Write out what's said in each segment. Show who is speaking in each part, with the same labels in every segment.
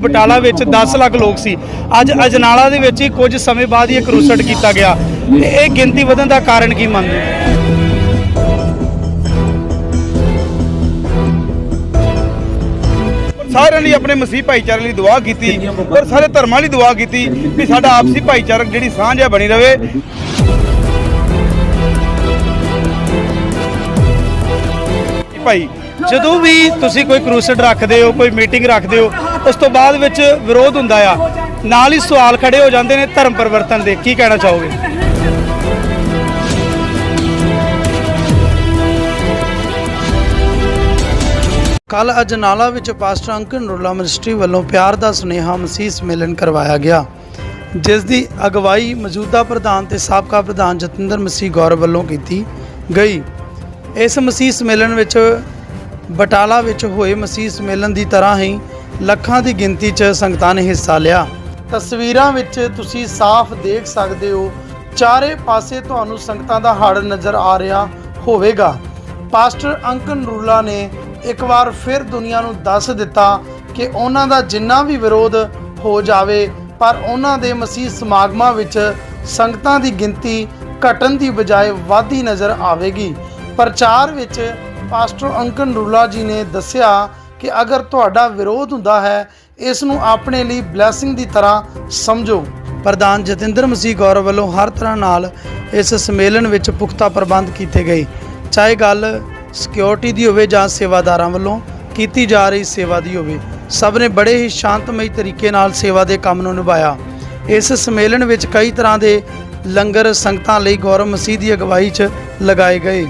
Speaker 1: ਬਟਾਲਾ ਵਿੱਚ 10 ਲੱਖ ਲੋਕ ਸੀ। ਅੱਜ ਅਜਨਾਲਾ ਦੇ ਵਿੱਚ ਹੀ ਕੁਝ ਸਮੇਂ ਬਾਅਦ ਹੀ ਇਹ ਕਰੂਸਟ ਕੀਤਾ ਗਿਆ। ਤੇ ਇਹ ਗਿਣਤੀ ਵਧਣ ਦਾ ਕਾਰਨ ਕੀ ਮੰਨਦੇ
Speaker 2: ਸਾਰਿਆਂ ਲਈ ਆਪਣੇ ਮਸੀਹ ਭਾਈਚਾਰੇ ਲਈ ਦੁਆ ਕੀਤੀ, ਔਰ ਸਾਰੇ ਧਰਮਾਂ ਲਈ ਦੁਆ ਕੀਤੀ ਕਿ ਸਾਡਾ ਆਪਸੀ ਭਾਈਚਾਰਕ ਜਿਹੜੀ ਸਾਂਝ ਹੈ ਬਣੀ ਰਵੇ।
Speaker 1: ਭਾਈ ਜਦੋਂ ਵੀ ਤੁਸੀਂ ਕੋਈ ਕਰੂਸਟ ਰੱਖਦੇ ਹੋ, ਕੋਈ ਮੀਟਿੰਗ ਰੱਖਦੇ ਹੋ, ਉਸ ਤੋਂ ਬਾਅਦ ਵਿੱਚ ਵਿਰੋਧ ਹੁੰਦਾ ਆ। ਨਾਲ ਹੀ ਸਵਾਲ ਖੜੇ ਹੋ ਜਾਂਦੇ ਨੇ ਧਰਮ ਪਰਿਵਰਤਨ ਦੇ। ਕੀ ਕਹਿਣਾ ਚਾਹੋਗੇ? ਕੱਲ ਅਜਨਾਲਾ ਵਿੱਚ ਪਾਸਟਰ ਅੰਕਨ ਨੁਰਲਾ ਮਿਨਿਸਟਰੀ ਵੱਲੋਂ ਪਿਆਰ ਦਾ ਸੁਨੇਹਾ ਮਸੀਹ ਸੰਮੇਲਨ ਕਰਵਾਇਆ ਗਿਆ, ਜਿਸ ਦੀ ਅਗਵਾਈ ਮੌਜੂਦਾ ਪ੍ਰਧਾਨ ਤੇ ਸਾਬਕਾ ਪ੍ਰਧਾਨ ਜਤਿੰਦਰ ਮਸੀਹ ਗੌਰਵ ਵੱਲੋਂ ਕੀਤੀ ਗਈ। ਇਸ ਮਸੀਹ ਸੰਮੇਲਨ ਵਿੱਚ ਬਟਾਲਾ ਵਿੱਚ ਹੋਏ ਮਸੀਹ ਸੰਮੇਲਨ ਦੀ ਤਰ੍ਹਾਂ ਹੀ ਲੱਖਾਂ ਦੀ ਗਿਣਤੀ 'ਚ ਸੰਗਤਾਂ ਨੇ ਹਿੱਸਾ ਲਿਆ। ਤਸਵੀਰਾਂ ਵਿੱਚ ਤੁਸੀਂ ਸਾਫ਼ ਦੇਖ ਸਕਦੇ ਹੋ, ਚਾਰੇ ਪਾਸੇ ਤੁਹਾਨੂੰ ਸੰਗਤਾਂ ਦਾ ਹੜ ਨਜ਼ਰ ਆ ਰਿਹਾ ਹੋਵੇਗਾ। ਪਾਸਟਰ ਅੰਕਨ ਰੂਲਾ ਨੇ ਇੱਕ ਵਾਰ ਫਿਰ ਦੁਨੀਆ ਨੂੰ ਦੱਸ ਦਿੱਤਾ ਕਿ ਉਹਨਾਂ ਦਾ ਜਿੰਨਾ ਵੀ ਵਿਰੋਧ ਹੋ ਜਾਵੇ, ਪਰ ਉਹਨਾਂ ਦੇ ਮਸੀਹ ਸਮਾਗਮਾਂ ਵਿੱਚ ਸੰਗਤਾਂ ਦੀ ਗਿਣਤੀ ਘਟਣ ਦੀ ਬਜਾਏ ਵਾਧੀ ਨਜ਼ਰ ਆਵੇਗੀ। ਪ੍ਰਚਾਰ ਵਿੱਚ ਪਾਸਟਰ ਅੰਕਨ ਰੂਲਾ ਜੀ ਨੇ ਦੱਸਿਆ ਕਿ ਅਗਰ ਤੁਹਾਡਾ ਵਿਰੋਧ ਹੁੰਦਾ ਹੈ, ਇਸ ਨੂੰ ਆਪਣੇ ਲਈ ਬਲੇਸਿੰਗ ਦੀ ਤਰ੍ਹਾਂ ਸਮਝੋ। ਪ੍ਰਧਾਨ ਜਤਿੰਦਰ ਮਸੀਹ ਗੌਰਵ ਵੱਲੋਂ ਹਰ ਤਰ੍ਹਾਂ ਨਾਲ ਇਸ ਸੰਮੇਲਨ ਵਿੱਚ ਪੁਖਤਾ ਪ੍ਰਬੰਧ ਕੀਤੇ ਗਏ। ਚਾਹੇ ਗੱਲ ਸਿਕਿਉਰਿਟੀ ਦੀ ਹੋਵੇ ਜਾਂ ਸੇਵਾਦਾਰਾਂ ਵੱਲੋਂ ਕੀਤੀ ਜਾ ਰਹੀ ਸੇਵਾ ਦੀ ਹੋਵੇ, ਸਭ ਨੇ ਬੜੇ ਹੀ ਸ਼ਾਂਤਮਈ ਤਰੀਕੇ ਨਾਲ ਸੇਵਾ ਦੇ ਕੰਮ ਨੂੰ ਨਿਭਾਇਆ। ਇਸ ਸੰਮੇਲਨ ਵਿੱਚ ਕਈ ਤਰ੍ਹਾਂ ਦੇ ਲੰਗਰ ਸੰਗਤਾਂ ਲਈ ਗੌਰਵ ਮਸੀਹ ਦੀ ਅਗਵਾਈ 'ਚ ਲਗਾਏ ਗਏ।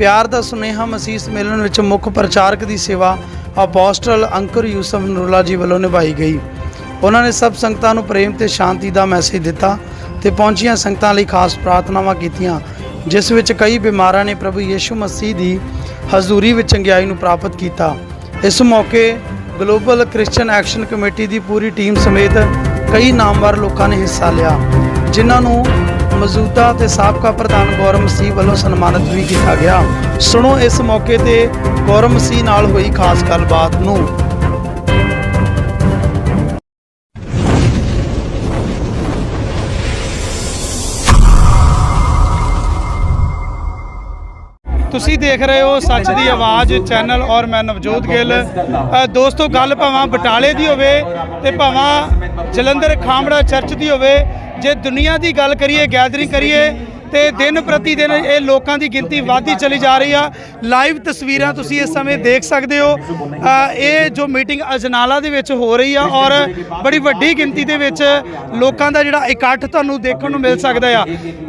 Speaker 1: ਪਿਆਰ ਦਾ ਸੁਨੇਹਾ ਮਸੀਹ ਸੰਮੇਲਨ ਵਿੱਚ ਮੁੱਖ ਪ੍ਰਚਾਰਕ ਦੀ ਸੇਵਾ ਅਪੋਸਟਲ ਅੰਕੁਰ ਯੂਸਫ ਨੂਰਲਾ ਜੀ ਵੱਲੋਂ ਨਿਭਾਈ ਗਈ। ਉਹਨਾਂ ਨੇ ਸਭ ਸੰਗਤਾਂ ਨੂੰ ਪ੍ਰੇਮ ਤੇ ਸ਼ਾਂਤੀ ਦਾ ਮੈਸੇਜ ਦਿੱਤਾ ਤੇ ਪਹੁੰਚੀਆਂ ਸੰਗਤਾਂ ਲਈ ਖਾਸ ਪ੍ਰਾਰਥਨਾਵਾਂ ਕੀਤੀਆਂ, ਜਿਸ ਵਿੱਚ ਕਈ ਬਿਮਾਰਾਂ ਨੇ ਪ੍ਰਭੂ ਯੀਸ਼ੂ ਮਸੀਹ ਦੀ ਹਜ਼ੂਰੀ ਵਿੱਚ ਚੰਗਿਆਈ ਨੂੰ ਪ੍ਰਾਪਤ ਕੀਤਾ। ਇਸ ਮੌਕੇ ਗਲੋਬਲ ਕ੍ਰਿਸਚੀਅਨ ਐਕਸ਼ਨ ਕਮੇਟੀ ਦੀ ਪੂਰੀ ਟੀਮ ਸਮੇਤ ਕਈ ਨਾਮਵਰ ਲੋਕਾਂ ਨੇ ਹਿੱਸਾ ਲਿਆ, ਜਿਨ੍ਹਾਂ ਨੂੰ ਮੌਜੂਦਾ ਤੇ ਸਾਬਕਾ ਪ੍ਰਧਾਨ ਗੌਰਵ ਸੀ ਵੱਲੋਂ ਸਨਮਾਨਿਤ ਵੀ ਕੀਤਾ ਗਿਆ। ਸੁਣੋ ਇਸ ਮੌਕੇ ਤੇ ਗੌਰਵ ਸੀ ਨਾਲ ਹੋਈ ਖਾਸ ਗੱਲਬਾਤ ਨੂੰ। ਤੁਸੀਂ ਦੇਖ ਰਹੇ ਹੋ ਸੱਚ ਦੀ ਆਵਾਜ਼ ਚੈਨਲ ਔਰ ਮੈਂ ਨਵਜੋਤ ਗਿੱਲ। ਦੋਸਤੋ, ਗੱਲ ਭਾਵਾਂ ਬਟਾਲੇ ਦੀ ਹੋਵੇ ਤੇ ਭਾਵਾਂ ਜਲੰਧਰ ਖਾਮੜਾ ਚਰਚ ਦੀ ਹੋਵੇ। ਜੇ ਦੁਨੀਆ ਦੀ ਗੱਲ ਕਰੀਏ ਗੈਦਰਿੰਗ ਕਰੀਏ ਤੇ ਦਿਨ ਪ੍ਰਤੀ ਦਿਨ ਇਹ ਲੋਕਾਂ ਦੀ ਗਿਣਤੀ ਵਧਦੀ ਚਲੀ ਜਾ ਰਹੀ ਆ। ਲਾਈਵ ਤਸਵੀਰਾਂ ਤੁਸੀਂ ਇਸ ਸਮੇਂ ਦੇਖ ਸਕਦੇ ਹੋ। ਇਹ ਜੋ ਮੀਟਿੰਗ ਅਜਨਾਲਾ ਦੇ ਵਿੱਚ ਹੋ ਰਹੀ ਆ ਔਰ ਬੜੀ ਵੱਡੀ ਗਿਣਤੀ ਦੇ ਵਿੱਚ ਲੋਕਾਂ ਦਾ ਜਿਹੜਾ ਇਕੱਠ ਤੁਹਾਨੂੰ ਦੇਖਣ ਨੂੰ ਮਿਲ ਸਕਦਾ ਆ।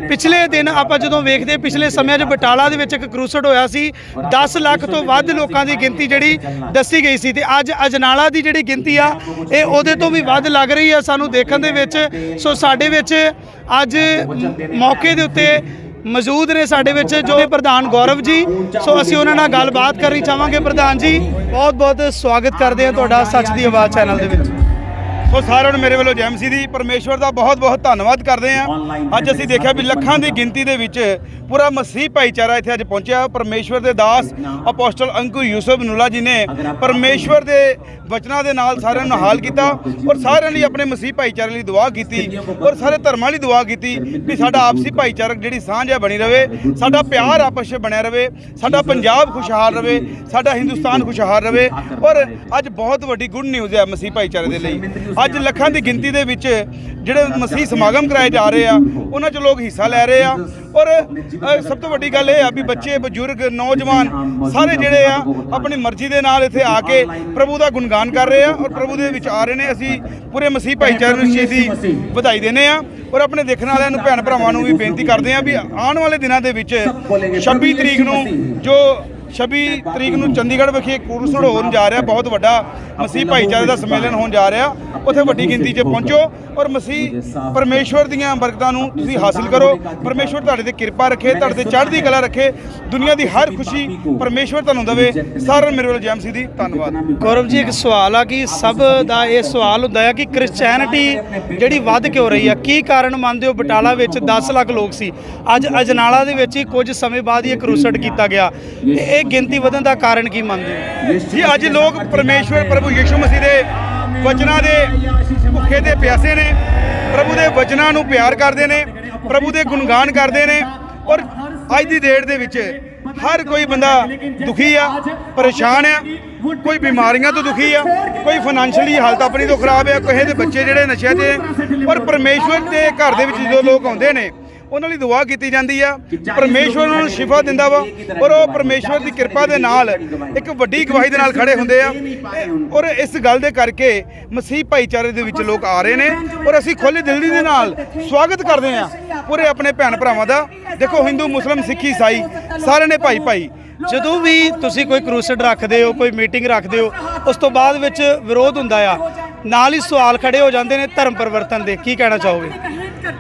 Speaker 1: ਪਿਛਲੇ ਦਿਨ ਆਪਾਂ ਜਦੋਂ ਵੇਖਦੇ, ਪਿਛਲੇ ਸਮਿਆਂ 'ਚ ਬਟਾਲਾ ਦੇ ਵਿੱਚ ਇੱਕ ਕਰੂਸਡ ਹੋਇਆ ਸੀ। 10 ਲੱਖ ਤੋਂ ਵੱਧ ਲੋਕਾਂ ਦੀ ਗਿਣਤੀ ਜਿਹੜੀ ਦੱਸੀ ਗਈ ਸੀ ਤੇ ਅੱਜ ਅਜਨਾਲਾ ਦੀ ਜਿਹੜੀ ਗਿਣਤੀ ਆ, ਇਹ ਉਹਦੇ ਤੋਂ ਵੀ ਵੱਧ ਲੱਗ ਰਹੀ ਆ ਸਾਨੂੰ ਦੇਖਣ ਦੇ ਵਿੱਚ। ਸੋ ਸਾਡੇ ਵਿੱਚ ਅੱਜ ਮੌਕੇ ਦੇ ਉੱਤੇ ਮੌਜੂਦ ਨੇ ਸਾਡੇ ਵਿੱਚ ਜੋ ਪ੍ਰਧਾਨ ਗੌਰਵ ਜੀ, ਸੋ ਅਸੀਂ ਉਹਨਾਂ ਨਾਲ ਗੱਲਬਾਤ ਕਰਨੀ ਚਾਹਾਂਗੇ। ਪ੍ਰਧਾਨ ਜੀ ਬਹੁਤ ਬਹੁਤ ਸਵਾਗਤ ਕਰਦੇ ਹਾਂ ਤੁਹਾਡਾ ਸੱਚ ਦੀ ਆਵਾਜ਼ ਚੈਨਲ ਦੇ ਵਿੱਚ।
Speaker 2: ਸੋ ਸਾਰਿਆਂ ਨੂੰ ਮੇਰੇ ਵੱਲੋਂ ਜੈ ਮਸੀਹ ਦੀ ਪਰਮੇਸ਼ਵਰ ਦਾ ਬਹੁਤ ਬਹੁਤ ਧੰਨਵਾਦ ਕਰਦੇ ਹਾਂ। ਅੱਜ ਅਸੀਂ ਦੇਖਿਆ ਵੀ ਲੱਖਾਂ ਦੀ ਗਿਣਤੀ ਦੇ ਵਿੱਚ ਪੂਰਾ ਮਸੀਹ ਭਾਈਚਾਰਾ ਇੱਥੇ ਅੱਜ ਪਹੁੰਚਿਆ। ਪਰਮੇਸ਼ਵਰ ਦੇ ਦਾਸ ਅਪੋਸਟਲ ਅੰਕੂ ਯੂਸਫ ਨੂਲਾ ਜੀ ਨੇ ਪਰਮੇਸ਼ਵਰ ਦੇ ਵਚਨਾਂ ਦੇ ਨਾਲ ਸਾਰਿਆਂ ਨੂੰ ਹਾਲ ਕੀਤਾ ਔਰ ਸਾਰਿਆਂ ਲਈ ਆਪਣੇ ਮਸੀਹ ਭਾਈਚਾਰੇ ਲਈ ਦੁਆ ਕੀਤੀ ਔਰ ਸਾਰੇ ਧਰਮਾਂ ਲਈ ਦੁਆ ਕੀਤੀ ਕਿ ਸਾਡਾ ਆਪਸੀ ਭਾਈਚਾਰਕ ਜਿਹੜੀ ਸਾਂਝ ਹੈ ਬਣੀ ਰਵੇ ਸਾਡਾ ਪਿਆਰ ਆਪਸ ਵਿੱਚ ਬਣਿਆ ਰਵੇ ਸਾਡਾ ਪੰਜਾਬ ਖੁਸ਼ਹਾਲ ਰਵੇ ਸਾਡਾ ਹਿੰਦੁਸਤਾਨ ਖੁਸ਼ਹਾਲ ਰਵੇ ਔਰ ਅੱਜ ਬਹੁਤ ਵੱਡੀ ਗੁੱਡ ਨਿਊਜ਼ ਹੈ ਮਸੀਹ ਭਾਈਚਾਰੇ ਦੇ ਲਈ। ਅੱਜ ਲੱਖਾਂ ਦੀ ਗਿਣਤੀ ਦੇ ਵਿੱਚ ਜਿਹੜੇ ਮਸੀਹ ਸਮਾਗਮ ਕਰਾਏ ਜਾ ਰਹੇ ਆ, ਉਹਨਾਂ 'ਚ ਲੋਕ ਹਿੱਸਾ ਲੈ ਰਹੇ ਆ। ਔਰ ਸਭ ਤੋਂ ਵੱਡੀ ਗੱਲ ਇਹ ਆ ਵੀ ਬੱਚੇ, ਬਜ਼ੁਰਗ, ਨੌਜਵਾਨ ਸਾਰੇ ਜਿਹੜੇ ਆ, ਆਪਣੀ ਮਰਜ਼ੀ ਦੇ ਨਾਲ ਇੱਥੇ ਆ ਕੇ ਪ੍ਰਭੂ ਦਾ ਗੁਣਗਾਨ ਕਰ ਰਹੇ ਆ ਔਰ ਪ੍ਰਭੂ ਦੇ ਵਿੱਚ ਆ ਰਹੇ ਨੇ। ਅਸੀਂ ਪੂਰੇ ਮਸੀਹ ਭਾਈਚਾਰੇ ਨੂੰ ਇਸ ਵਧਾਈ ਦਿੰਦੇ ਆ ਔਰ ਆਪਣੇ ਦੇਖਣ ਵਾਲਿਆਂ ਨੂੰ, ਭੈਣ ਭਰਾਵਾਂ ਨੂੰ ਵੀ ਬੇਨਤੀ ਕਰਦੇ ਆ ਵੀ ਆਉਣ ਵਾਲੇ ਦਿਨਾਂ ਦੇ ਵਿੱਚ 26 ਤਰੀਕ ਨੂੰ ਜੋ 26 ਤਰੀਕ ਨੂੰ ਚੰਡੀਗੜ੍ਹ ਵਿਖੇ ਕੁਰਸੜ ਹੋਣ ਜਾ ਰਿਹਾ, ਬਹੁਤ ਵੱਡਾ ਮਸੀਹ ਭਾਈਚਾਰੇ ਦਾ ਸੰਮੇਲਨ ਹੋਣ ਜਾ ਰਿਹਾ। ਉੱਥੇ ਵੱਡੀ ਗਿਣਤੀ 'ਚ ਪਹੁੰਚੋ ਔਰ ਮਸੀਹ ਪਰਮੇਸ਼ਵਰ ਦੀਆਂ ਬਰਕਤਾਂ ਨੂੰ ਤੁਸੀਂ ਹਾਸਿਲ ਕਰੋ। ਪਰਮੇਸ਼ਵਰ ਤੁਹਾਡੇ ਤੇ ਕਿਰਪਾ ਰੱਖੇ, ਤੁਹਾਡੇ ਤੇ ਚੜ੍ਹਦੀ ਕਲਾ ਰੱਖੇ। ਦੁਨੀਆ ਦੀ ਹਰ ਖੁਸ਼ੀ ਪਰਮੇਸ਼ਵਰ ਤੁਹਾਨੂੰ ਦੇਵੇ। ਸਾਰਿਆਂ ਨੂੰ ਮੇਰੇ ਵੱਲੋਂ ਜੈ ਮਸੀਹ ਦੀ ਧੰਨਵਾਦ।
Speaker 1: ਗੌਰਵ ਜੀ, ਇੱਕ ਸਵਾਲ ਆ ਕਿ ਸਭ ਦਾ ਇਹ ਸਵਾਲ ਹੁੰਦਾ ਹੈ ਕਿ ਕ੍ਰਿਸਚੀਅਨਿਟੀ ਜਿਹੜੀ ਵੱਧ ਕਿਉਂ ਰਹੀ ਆ? ਕੀ ਕਾਰਨ ਮੰਨਦੇ ਹੋ? ਬਟਾਲਾ ਵਿੱਚ 10 ਲੱਖ ਲੋਕ ਸੀ। ਅੱਜ ਅਜਨਾਲਾ ਦੇ ਵਿੱਚ ਹੀ ਕੁਝ ਸਮੇਂ ਬਾਅਦ ਹੀ ਇਹ ਕਰੂਸਟ ਕੀਤਾ ਗਿਆ। ਇਹ ਇਹ ਗਿਣਤੀ ਵਧਣ ਦਾ ਕਾਰਨ ਕੀ ਮੰਨਦੇ ਹੋ?
Speaker 2: ਜੀ ਅੱਜ ਲੋਕ ਪਰਮੇਸ਼ਵਰ ਪ੍ਰਭੂ ਯੀਸ਼ੂ ਮਸੀਹ ਦੇ ਵਚਨਾਂ ਦੇ ਭੁੱਖੇ ਤੇ ਪਿਆਸੇ ਨੇ ਪ੍ਰਭੂ ਦੇ ਵਚਨਾਂ ਨੂੰ ਪਿਆਰ ਕਰਦੇ ਨੇ ਪ੍ਰਭੂ ਦੇ ਗੁਣਗਾਨ ਕਰਦੇ ਨੇ ਔਰ ਅੱਜ ਦੀ ਡੇਟ ਦੇ ਵਿੱਚ ਹਰ ਕੋਈ ਬੰਦਾ ਦੁਖੀ ਆ ਪਰੇਸ਼ਾਨ ਆ ਕੋਈ ਬਿਮਾਰੀਆਂ ਤੋਂ ਦੁਖੀ ਆ ਕੋਈ ਫਾਈਨੈਂਸ਼ੀਅਲੀ ਹਾਲਤ ਆਪਣੀ ਤੋਂ ਖਰਾਬ ਆ ਕਿਸੇ ਦੇ ਬੱਚੇ ਜਿਹੜੇ ਨਸ਼ਿਆਂ 'ਤੇ ਔਰ ਪਰਮੇਸ਼ਵਰ ਦੇ ਘਰ ਦੇ ਵਿੱਚ ਜਦੋਂ ਲੋਕ ਆਉਂਦੇ ਨੇ ਉਹਨਾਂ ਲਈ ਦੁਆ ਕੀਤੀ ਜਾਂਦੀ ਆ। ਪਰਮੇਸ਼ਵਰ ਉਹਨਾਂ ਨੂੰ ਸ਼ਿਫਾ ਦਿੰਦਾ ਵਾ ਔਰ ਉਹ ਪਰਮੇਸ਼ਵਰ ਦੀ ਕਿਰਪਾ ਦੇ ਨਾਲ ਇੱਕ ਵੱਡੀ ਗਵਾਹੀ ਦੇ ਨਾਲ ਖੜੇ ਹੁੰਦੇ ਆ। ਔਰ ਇਸ ਗੱਲ ਦੇ ਕਰਕੇ ਮਸੀਹ ਭਾਈਚਾਰੇ ਦੇ ਵਿੱਚ ਲੋਕ ਆ ਰਹੇ ਨੇ ਔਰ ਅਸੀਂ ਖੁੱਲੇ ਦਿਲ ਦੇ ਨਾਲ ਸਵਾਗਤ ਕਰਦੇ ਆ। ਪੂਰੇ ਆਪਣੇ ਭੈਣ ਭਰਾਵਾਂ ਦਾ। ਦੇਖੋ ਹਿੰਦੂ ਮੁਸਲਮ ਸਿੱਖ ਈਸਾਈ ਸਾਰਿਆਂ ਨੇ ਭਾਈ ਭਾਈ।
Speaker 1: ਜਦੋਂ ਵੀ ਤੁਸੀਂ ਕੋਈ ਕਰੂਸਡ ਰੱਖਦੇ ਹੋ ਕੋਈ ਮੀਟਿੰਗ ਰੱਖਦੇ ਹੋ ਉਸ ਤੋਂ ਬਾਅਦ ਵਿੱਚ ਵਿਰੋਧ ਹੁੰਦਾ ਆ। ਨਾਲ ਹੀ ਸਵਾਲ ਖੜੇ ਹੋ ਜਾਂਦੇ ਨੇ ਧਰਮ ਪਰਿਵਰਤਨ ਦੇ। ਕੀ ਕਹਿਣਾ ਚਾਹੋਗੇ?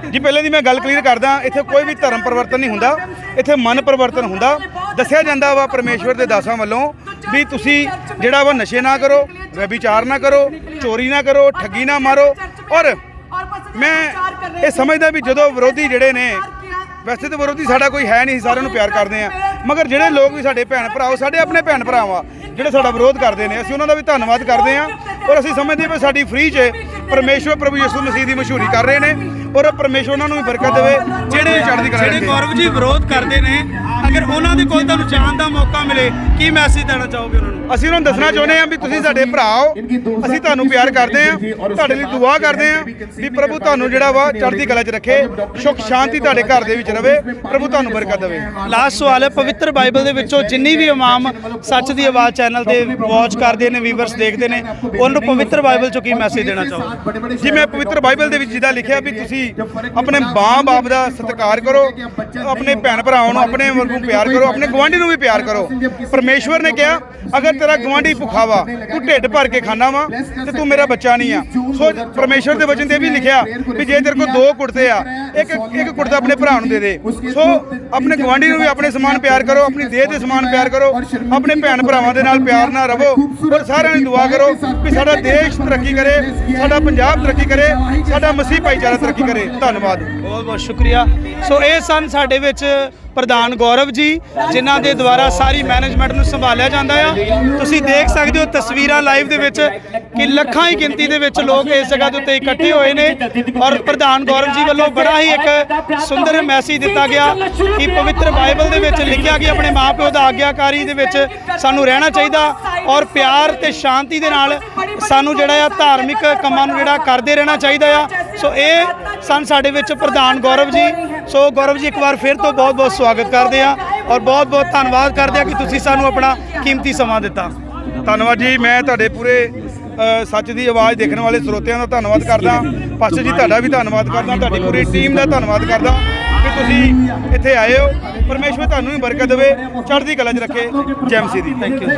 Speaker 2: ਜੀ, ਪਹਿਲਾਂ ਦੀ ਮੈਂ ਗੱਲ ਕਲੀਅਰ ਕਰਦਾ, ਇੱਥੇ ਕੋਈ ਵੀ ਧਰਮ ਪਰਿਵਰਤਨ ਨਹੀਂ ਹੁੰਦਾ, ਇੱਥੇ ਮਨ ਪਰਿਵਰਤਨ ਹੁੰਦਾ। ਦੱਸਿਆ ਜਾਂਦਾ ਵਾ ਪਰਮੇਸ਼ਵਰ ਦੇ ਦਾਸਾਂ ਵੱਲੋਂ ਵੀ ਤੁਸੀਂ ਜਿਹੜਾ ਵਾ ਨਸ਼ੇ ਨਾ ਕਰੋ ਵਿਚਾਰ ਨਾ ਕਰੋ, ਚੋਰੀ ਨਾ ਕਰੋ, ਠੱਗੀ ਨਾ ਮਾਰੋ। ਔਰ ਮੈਂ ਇਹ ਸਮਝਦਾ ਵੀ ਜਦੋਂ ਵਿਰੋਧੀ ਜਿਹੜੇ ਨੇ, ਵੈਸੇ ਤਾਂ ਵਿਰੋਧੀ ਸਾਡਾ ਕੋਈ ਹੈ ਨਹੀਂ ਸਾਰਿਆਂ ਨੂੰ ਪਿਆਰ ਕਰਦੇ ਆ ਮਗਰ ਜਿਹੜੇ ਲੋਕ ਵੀ ਸਾਡੇ ਭੈਣ ਭਰਾ, ਉਹ ਸਾਡੇ ਆਪਣੇ ਭੈਣ ਭਰਾ ਵਾ, ਜਿਹੜੇ ਸਾਡਾ ਵਿਰੋਧ ਕਰਦੇ ਨੇ, ਅਸੀਂ ਉਹਨਾਂ ਦਾ ਵੀ ਧੰਨਵਾਦ ਕਰਦੇ ਆ ਔਰ ਅਸੀਂ ਸਮਝਦੇ ਹਾਂ ਵੀ ਸਾਡੀ ਫ੍ਰੀ 'ਚ ਪਰਮੇਸ਼ਵਰ ਪ੍ਰਭੂ ਯਿਸੂ ਮਸੀਹ ਦੀ ਮਸ਼ਹੂਰੀ ਕਰ ਰਹੇ ਨੇ। ਔਰ ਪਰਮੇਸ਼ਵਰ ਉਹਨਾਂ ਨੂੰ ਵੀ ਬਰਕਤ ਦੇਵੇ ਜਿਹੜੇ ਚੜ੍ਹਦੀ ਕਲਾ
Speaker 1: ਜਿਹੜੇ। ਗੌਰਵ ਜੀ ਵਿਰੋਧ ਕਰਦੇ ਨੇ ਅਗਰ ਉਹਨਾਂ ਦੇ ਕੋਲ ਤੁਹਾਨੂੰ ਜਾਣ ਦਾ ਮੌਕਾ ਮਿਲੇ ਕੀ ਮੈਸੇਜ ਦੇਣਾ ਚਾਹੋਗੇ ਉਹਨਾਂ ਨੂੰ?
Speaker 2: ਅਸੀਂ ਉਹਨਾਂ ਨੂੰ ਦੱਸਣਾ ਚਾਹੁੰਦੇ ਹਾਂ ਵੀ ਤੁਸੀਂ ਸਾਡੇ ਭਰਾ ਹੋ। ਅਸੀਂ ਤੁਹਾਨੂੰ ਪਿਆਰ ਕਰਦੇ ਹਾਂ ਤੁਹਾਡੇ ਲਈ ਦੁਆ ਕਰਦੇ ਹਾਂ ਵੀ ਪ੍ਰਭੂ ਤੁਹਾਨੂੰ ਜਿਹੜਾ ਵਾ ਚੜ੍ਹਦੀ ਕਲਾ 'ਚ ਰੱਖੇ ਸੁਖ ਸ਼ਾਂਤੀ ਤੁਹਾਡੇ ਘਰ ਦੇ ਵਿੱਚ ਰਵੇ ਪ੍ਰਭੂ ਤੁਹਾਨੂੰ ਬਰਕਤ ਦੇਵੇ।
Speaker 1: ਲਾਸਟ ਸਵਾਲ ਹੈ ਪਵਿੱਤਰ ਬਾਈਬਲ ਦੇ ਵਿੱਚੋਂ ਜਿੰਨੀ ਵੀ ਇਮਾਮ ਸੱਚ ਦੀ ਆਵਾਜ਼ ਚੈਨਲ ਤੇ ਵਾਚ ਕਰਦੇ ਨੇ ਵੀਵਰਸ ਦੇਖਦੇ ਨੇ ਉਹਨਾਂ ਨੂੰ ਪਵਿੱਤਰ ਬਾਈਬਲ ਚੋਂ ਕੀ ਮੈਸੇਜ ਦੇਣਾ ਚਾਹੋਗੇ?
Speaker 2: ਜੀ ਮੈਂ ਪਵਿੱਤਰ ਬਾਈਬਲ ਦੇ ਵਿੱਚ ਜਿਹਦਾ ਲਿਖਿਆ ਵੀ ਤੁਸੀਂ ਆਪਣੇ ਮਾਂ ਬਾਪ ਦਾ ਸਤਿਕਾਰ ਕਰੋ ਆਪਣੇ ਭੈਣ ਭਰਾਵਾਂ ਨੂੰ ਆਪਣੇ ਵਰਗੂ ਪਿਆਰ ਕਰੋ, ਆਪਣੇ ਗਵਾਂਢੀ ਨੂੰ ਵੀ ਪਿਆਰ ਕਰੋ। ਪਰਮੇਸ਼ਵਰ ਨੇ ਕਿਹਾ, ਅਗਰ ਤੇਰਾ ਗਵਾਂਢੀ ਭੁੱਖਾ ਵਾ ਤੂੰ ਢਿੱਡ ਭਰ ਕੇ ਖਾਣਾ ਵਾ, ਤੇ ਤੂੰ ਮੇਰਾ ਬੱਚਾ ਨਹੀਂ ਆ। ਸੋ ਪਰਮੇਸ਼ਵਰ ਦੇ ਵਚਨ ਤੇ ਵੀ ਲਿਖਿਆ ਵੀ ਜੇ ਤੇਰੇ ਕੋਲ ਦੋ ਕੁੜਤੇ ਆ, ਇੱਕ ਇੱਕ ਕੁੜਤਾ ਆਪਣੇ ਭਰਾ ਨੂੰ ਦੇ ਦੇ। ਸੋ ਆਪਣੇ ਗਵਾਂਢੀ ਨੂੰ ਵੀ ਆਪਣੇ ਸਮਾਨ ਪਿਆਰ ਕਰੋ, ਆਪਣੀ ਦੇਹ ਦੇ ਸਮਾਨ ਪਿਆਰ ਕਰੋ, ਆਪਣੇ ਭੈਣ ਭਰਾਵਾਂ ਦੇ ਨਾਲ ਪਿਆਰ ਨਾਲ ਰਹੋ ਔਰ ਸਾਰਿਆਂ ਨੂੰ ਦੁਆ ਕਰੋ ਵੀ ਸਾਡਾ ਦੇਸ਼ ਤਰੱਕੀ ਕਰੇ, ਸਾਡਾ ਪੰਜਾਬ ਤਰੱਕੀ ਕਰੇ, ਸਾਡਾ ਮਸੀਹ ਭਾਈਚਾਰਾ ਤਰੱਕੀ ਕਰੇ। ਧੰਨਵਾਦ।
Speaker 1: ਬਹੁਤ ਬਹੁਤ ਸ਼ੁਕਰੀਆ। ਸੋ ਇਹ ਸਨ ਸਾਡੇ ਵਿੱਚ ਪ੍ਰਧਾਨ ਗੌਰਵ ਜੀ, ਜਿਨ੍ਹਾਂ ਦੇ ਦੁਆਰਾ ਸਾਰੀ ਮੈਨੇਜਮੈਂਟ ਨੂੰ ਸੰਭਾਲਿਆ ਜਾਂਦਾ ਆ। ਤੁਸੀਂ ਦੇਖ ਸਕਦੇ ਹੋ ਤਸਵੀਰਾਂ ਲਾਈਵ ਦੇ ਵਿੱਚ ਕਿ ਲੱਖਾਂ ਹੀ ਗਿਣਤੀ ਦੇ ਵਿੱਚ ਲੋਕ ਇਸ ਜਗ੍ਹਾ ਦੇ ਉੱਤੇ ਇਕੱਠੇ ਹੋਏ ਨੇ ਔਰ ਪ੍ਰਧਾਨ ਗੌਰਵ ਜੀ ਵੱਲੋਂ ਬੜਾ ਹੀ ਇੱਕ ਸੁੰਦਰ ਮੈਸੇਜ ਦਿੱਤਾ ਗਿਆ ਕਿ ਪਵਿੱਤਰ ਬਾਈਬਲ ਦੇ ਵਿੱਚ ਲਿਖਿਆ ਕਿ ਆਪਣੇ ਮਾਪਿਓ ਦਾ ਆਗਿਆਕਾਰੀ ਦੇ ਵਿੱਚ ਸਾਨੂੰ ਰਹਿਣਾ ਚਾਹੀਦਾ ਔਰ ਪਿਆਰ ਤੇ ਸ਼ਾਂਤੀ ਦੇ ਨਾਲ ਸਾਨੂੰ ਜਿਹੜਾ ਆ ਧਾਰਮਿਕ ਕੰਮਾਂ ਨੂੰ ਜਿਹੜਾ ਕਰਦੇ ਰਹਿਣਾ ਚਾਹੀਦਾ ਆ। ਸੋ ਇਹ ਸਨ ਸਾਡੇ ਵਿੱਚ ਪ੍ਰਧਾਨ ਗੌਰਵ ਜੀ। ਸੋ ਗੌਰਵ ਜੀ ਇੱਕ ਵਾਰ ਫਿਰ ਤੋਂ ਬਹੁਤ ਬਹੁਤ ਸਵਾਗਤ ਕਰਦੇ ਆ ਔਰ ਬਹੁਤ ਬਹੁਤ ਧੰਨਵਾਦ ਕਰਦੇ ਆ ਕਿ ਤੁਸੀਂ ਸਾਨੂੰ ਆਪਣਾ ਕੀਮਤੀ ਸਮਾਂ ਦਿੱਤਾ।
Speaker 2: ਧੰਨਵਾਦ ਜੀ ਮੈਂ ਤੁਹਾਡੇ ਪੂਰੇ ਸੱਚ ਦੀ ਆਵਾਜ਼ ਦੇਖਣ ਵਾਲੇ ਸਰੋਤਿਆਂ ਦਾ ਧੰਨਵਾਦ ਕਰਦਾ। ਪਾਸਟਰ ਜੀ ਤੁਹਾਡਾ ਵੀ ਧੰਨਵਾਦ ਕਰਦਾ। ਤੁਹਾਡੀ ਪੂਰੀ ਟੀਮ ਦਾ ਧੰਨਵਾਦ ਕਰਦਾ ਕਿ ਤੁਸੀਂ ਇੱਥੇ ਆਏ ਹੋ। ਪਰਮੇਸ਼ਵਰ ਤੁਹਾਨੂੰ ਵੀ ਬਰਕਤ ਦੇਵੇ। ਚੜ੍ਹਦੀ ਕਲਾ 'ਚ ਰੱਖੇ ਜੈਮਸੀ ਦੀ। Thank you